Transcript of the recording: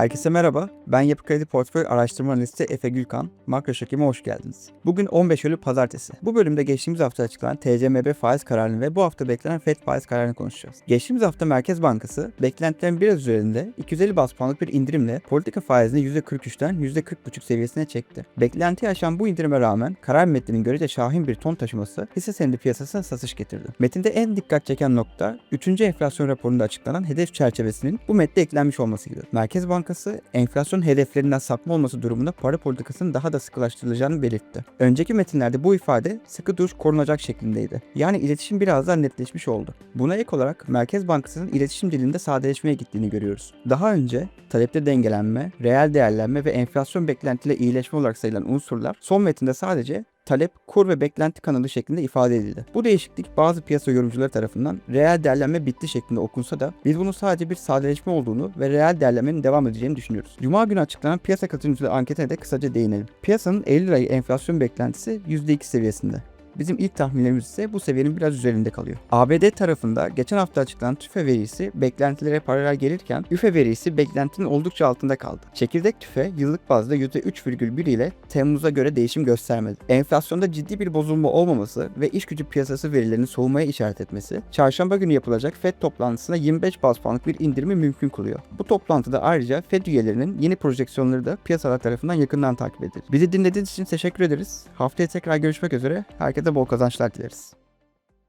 Herkese merhaba. Ben Yapı Kredi Portföy Araştırma Analisti Efe Gülkan. Makro Şokim'e hoş geldiniz. Bugün 15 Eylül Pazartesi. Bu bölümde geçtiğimiz hafta açıklanan TCMB faiz kararını ve bu hafta beklenen FED faiz kararını konuşacağız. Geçtiğimiz hafta Merkez Bankası beklentilerin biraz üzerinde 250 bas puanlık bir indirimle politika faizini %43'ten %40,5 seviyesine çekti. Beklentiyi aşan bu indirime rağmen karar metninin görece şahin bir ton taşıması hisse senedi piyasasına satış getirdi. Metinde en dikkat çeken nokta 3. enflasyon raporunda açıklanan hedef çerçevesinin bu metne eklenmiş olmasıydı. Merkez Bankası enflasyon hedeflerinden sapma olması durumunda para politikasının daha da sıkılaştırılacağını belirtti. Önceki metinlerde bu ifade sıkı duruş korunacak şeklindeydi. Yani iletişim biraz daha netleşmiş oldu. Buna ek olarak Merkez Bankası'nın iletişim dilinde sadeleşmeye gittiğini görüyoruz. Daha önce talepte dengelenme, reel değerlenme ve enflasyon beklentiyle iyileşme olarak sayılan unsurlar son metinde sadece talep, kur ve beklenti kanalı şeklinde ifade edildi. Bu değişiklik bazı piyasa yorumcuları tarafından reel değerlenme bitti şeklinde okunsa da biz bunun sadece bir sadeleşme olduğunu ve reel değerlenmenin devam edeceğini düşünüyoruz. Cuma günü açıklanan piyasa katılımcıları anketine de kısaca değinelim. Piyasanın Eylül ayı enflasyon beklentisi %2 seviyesinde. Bizim ilk tahminlerimiz ise bu seviyenin biraz üzerinde kalıyor. ABD tarafında geçen hafta açıklanan tüfe verisi beklentilere paralel gelirken üfe verisi beklentinin oldukça altında kaldı. Çekirdek tüfe yıllık bazda %3,1 ile Temmuz'a göre değişim göstermedi. Enflasyonda ciddi bir bozulma olmaması ve iş gücü piyasası verilerinin soğumaya işaret etmesi, çarşamba günü yapılacak FED toplantısına 25 bas puanlık bir indirimi mümkün kılıyor. Bu toplantıda ayrıca FED üyelerinin yeni projeksiyonları da piyasalar tarafından yakından takip edilir. Bizi dinlediğiniz için teşekkür ederiz. Haftaya tekrar görüşmek üzere. Herkese bol kazançlar dileriz.